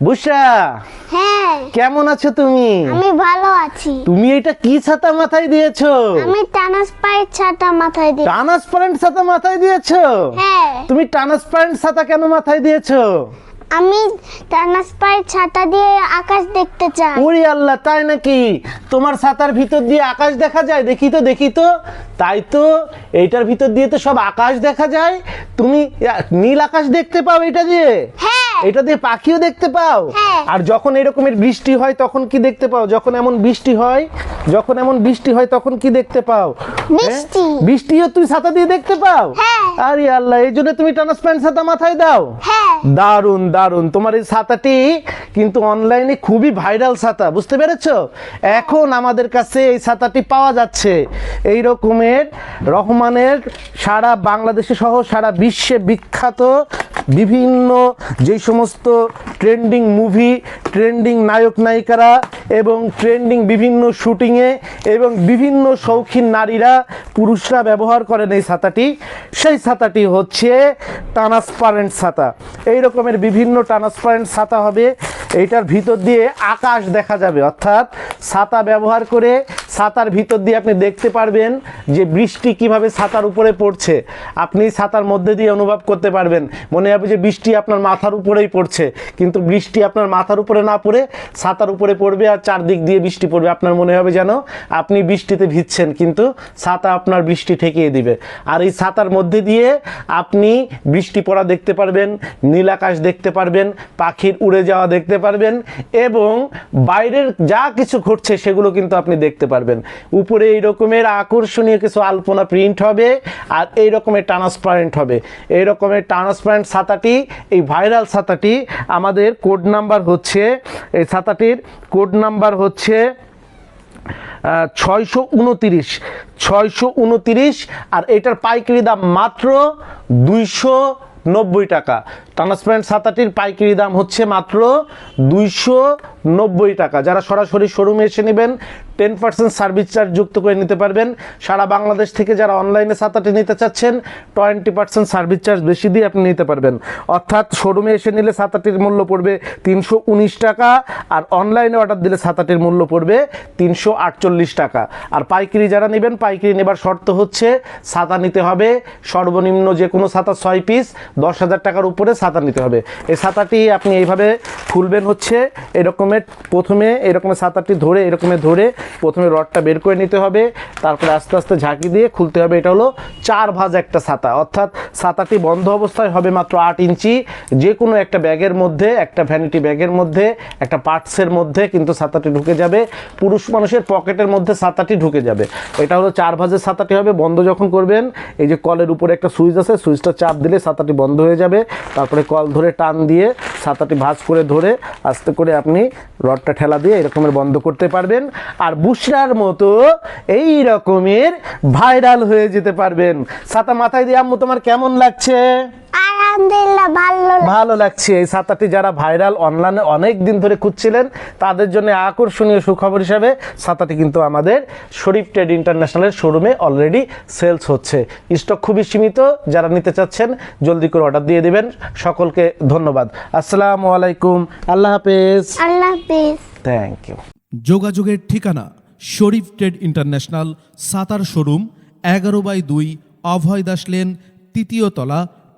বুসরা হ্যাঁ। কেমন আছো তুমি? আমি ভালো আছি। তুমি এটা কি ছাতা মাথায় দিয়েছ? আমি ট্রান্সপারেন্ট ছাতা মাথায় দিয়েছি। ট্রান্সপারেন্ট ছাতা মাথায় দিয়েছ? হ্যাঁ। তুমি ট্রান্সপারেন্ট ছাতা কেন মাথায় দিয়েছ? আমি ট্রান্সপারেন্ট ছাতা দিয়ে আকাশ দেখতে চাই। ওরে আল্লাহ তাই নাকি? তোমার ছাতার ভিতর দিয়ে আকাশ দেখা যায়? দেখি তো দেখি তো। তাই তো এইটার ভিতর দিয়ে তো সব আকাশ দেখা যায়। তুমি নীল আকাশ দেখতে পাও এটা দিয়ে? হ্যাঁ। এটা দিয়ে পাখিও দেখতে পাও? হ্যাঁ। আর যখন এরকমের বৃষ্টি হয় তখন কি দেখতে পাও? যখন এমন বৃষ্টি হয় যখন এমন বৃষ্টি হয় তখন কি দেখতে পাও? বৃষ্টি। হ্যাঁ? বৃষ্টিও তুমি ছাতা দিয়ে দেখতে পাও? হ্যাঁ। আরে আল্লাহ এই জন্য তুমি ট্রান্সপারেন্ট ছাতা মাথায় দাও। হ্যাঁ। দারুণ দারুণ তোমার এই ছাতাটি কিন্তু অনলাইনে খুবই ভাইরাল ছাতা, বুঝতে পেরেছ? এখন আমাদের কাছে এই ছাতাটি পাওয়া যাচ্ছে। এই রকমের রহমানের সারা বাংলাদেশে সহ সারা বিশ্বে বিখ্যাত বিভিন্ন যেই সমস্ত ট্রেন্ডিং মুভি ট্রেন্ডিং নায়ক নায়িকারা এবং ট্রেন্ডিং বিভিন্ন শুটিংয়ে এবং বিভিন্ন শৌখিন নারীরা পুরুষরা ব্যবহার করেন এই ছাতাটি। সেই ছাতাটি হচ্ছে ট্রান্সপারেন্ট ছাতা। এই রকমের বিভিন্ন ট্রান্সপারেন্ট ছাতা হবে। এইটার ভিতর দিয়ে আকাশ দেখা যাবে। অর্থাৎ ছাতা ব্যবহার করে ছাতার ভিতর দিয়ে আপনি দেখতে পারবেন যে বৃষ্টি কীভাবে ছাতার উপরে পড়ছে। আপনি ছাতার মধ্যে দিয়ে অনুভব করতে পারবেন। মনে হবে যে বৃষ্টি আপনার মাথার উপরেই পড়ছে। কিন্তু বৃষ্টি আপনার মাথার উপরে না পড়ে ছাতার উপরে পড়বে আর চারদিক দিয়ে বৃষ্টি পড়বে। আপনার মনে হবে যেন আপনি বৃষ্টিতে ভিজছেন, কিন্তু ছাতা আপনার বৃষ্টি ঠেকিয়ে দিবে। আর এই ছাতার মধ্যে দিয়ে আপনি বৃষ্টি পড়া দেখতে পারবেন, নীল আকাশ দেখতে পারবেন, পাখির উড়ে যাওয়া দেখতে পারবেন এবং বাইরের যা কিছু ঘটছে সেগুলো কিন্তু আপনি দেখতে পারবেন। উপরে এই রকমের আকর্ষণীয় কিছু আলপনা প্রিন্ট হবে আর এই রকমের ট্রান্সপারেন্ট হবে। এই রকমের ট্রান্সপারেন্ট ছাতাটি, এই ভাইরাল ছাতাটি আমাদের কোড নাম্বার হচ্ছে, এই ছাতাটির কোড নাম্বার হচ্ছে ছয়শো উনতিরিশ ছয়শো উনতিরিশ আর এটার পাইকারি দাম মাত্র দুইশো নব্বই টাকা। ট্রান্সপারেন্ট ছাতাটির পাইকারি দাম হচ্ছে মাত্র দুইশো নব্বই টাকা। যারা সরাসরি শোরুমে এসে নেবেন টেন পার্সেন্ট সার্ভিস চার্জ যুক্ত করে নিতে পারবেন। সারা বাংলাদেশ থেকে যারা অনলাইনে ছাতাটি নিতে চাচ্ছেন টোয়েন্টি পার্সেন্ট সার্ভিস চার্জ বেশি দিয়ে আপনি নিতে পারবেন। অর্থাৎ শোরুমে এসে নিলে ছাতাটির মূল্য পড়বে তিনশো উনিশ টাকা আর অনলাইনে অর্ডার দিলে ছাতাটির মূল্য পড়বে তিনশো আটচল্লিশ টাকা। আর পাইকারি যারা নেবেন, পাইকারি নেবার শর্ত হচ্ছে ছাতা নিতে হবে। সর্বনিম্ন যে কোনো ছাতা ছয় পিস দশ হাজার টাকার উপরে ছাতা নিতে হবে। এই ছাতাটি আপনি এইভাবে খুলবেন হচ্ছে এরকমের প্রথমে এরকমের ছাতাটি ধরে এরকমের ধরে প্রথমে রডটা বের করে নিতে হবে, তারপরে আস্তে আস্তে ঝাঁকি দিয়ে খুলতে হবে। এটা হলো চার ভাঁজ একটা ছাতা অর্থাৎ ছাতাটি বন্ধ অবস্থায় হবে মাত্র আট ইঞ্চি। যে কোনো একটা ব্যাগের মধ্যে, একটা ভ্যানিটি ব্যাগের মধ্যে, একটা পার্টসের মধ্যে কিন্তু ছাতাটি ঢুকে যাবে। পুরুষ মানুষের পকেটের মধ্যে ছাতাটি ঢুকে যাবে। এটা হলো চার ভাঁজের ছাতাটি হবে। বন্ধ যখন করবেন, এই যে কলের উপরে একটা সুইচ আছে, সুইচটা চাপ দিলে ছাতাটি বন্ধ হয়ে যাবে। তারপরে কল ধরে টান দিয়ে ছাতাটি ভাঁজ করে ধরে আস্তে করে আপনি রডটা ঠেলা দিয়ে এরকমের বন্ধ করতে পারবেন। আর বুসরার মতো এই রকমের ভাইরাল হয়ে যেতে পারবেন। ছাতা মাথায় দিয়ে, আম্মু, তোমার কেমন লাগছে? আলহামদুলিল্লাহ ভালো ভালো লাগছে। এই ছাতাটি যারা ভাইরাল অনলাইনে অনেক দিন ধরে খুঁজছিলেন তাদের জন্য আকর্ষণীয় সুখবর হিসাবে ছাতাটি কিন্তু আমাদের শরীফ ট্রেড ইন্টারন্যাশনালের শোরুমে অলরেডি সেলস হচ্ছে। স্টক খুবই সীমিত যারা নিতে চাচ্ছেন জলদি করে অর্ডার দিয়ে দিবেন। সকলকে ধন্যবাদ। আসসালামু আলাইকুম। আল্লাহ হাফেজ। আল্লাহ হাফিজ। থ্যাংক ইউ যোগাযোগের ঠিকানা শরীফ ট্রেড ইন্টারন্যাশনাল সাতার শোরুম এগারো বাই দুই অভয় দাস লেন তৃতীয় তলা